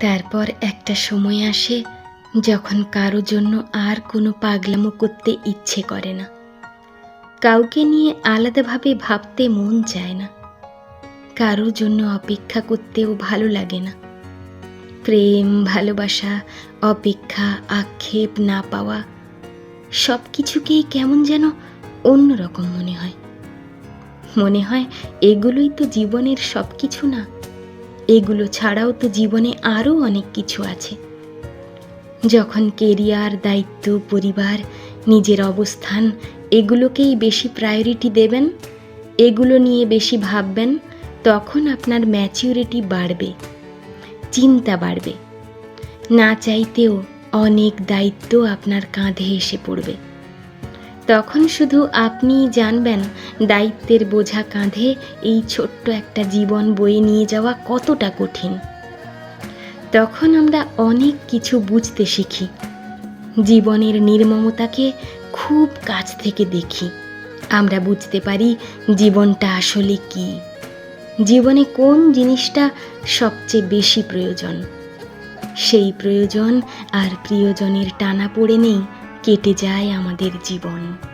তারপর একটা সময় আসে যখন কারও জন্য আর কোনো পাগলামো করতে ইচ্ছে করে না। কাউকে নিয়ে আলাদাভাবে ভাবতে মন চায় না। কারও জন্য অপেক্ষা করতেও ভালো লাগে না। প্রেম, ভালোবাসা, অপেক্ষা, আক্ষেপ না পাওয়া সব কিছুকেই কেমন যেন অন্যরকম মনে হয়। মনে হয় এগুলোই তো জীবনের সব কিছু না। এগুলো ছাড়াও তো জীবনে আরও অনেক কিছু আছে। যখন কেরিয়ার, দায়িত্ব, পরিবার, নিজের অবস্থান, এগুলোকেই বেশি প্রায়োরিটি দেবেন, এগুলো নিয়ে বেশি ভাববেন, তখন আপনার ম্যাচিউরিটি বাড়বে, চিন্তা বাড়বে। না চাইতেও অনেক দায়িত্ব আপনার কাঁধে এসে পড়বে। তখন শুধু আপনিই জানবেন দায়িত্বের বোঝা কাঁধে এই ছোট্ট একটা জীবন বয়ে নিয়ে যাওয়া কতটা কঠিন। তখন আমরা অনেক কিছু বুঝতে শিখি। জীবনের নির্মমতাকে খুব কাছ থেকে দেখি। আমরা বুঝতে পারি জীবনটা আসলে কি। জীবনে কোন জিনিসটা সবচেয়ে বেশি প্রয়োজন? সেই প্রয়োজন আর প্রিয়জনের টানা পড়ে নেই। কেটে যায় আমাদের জীবন।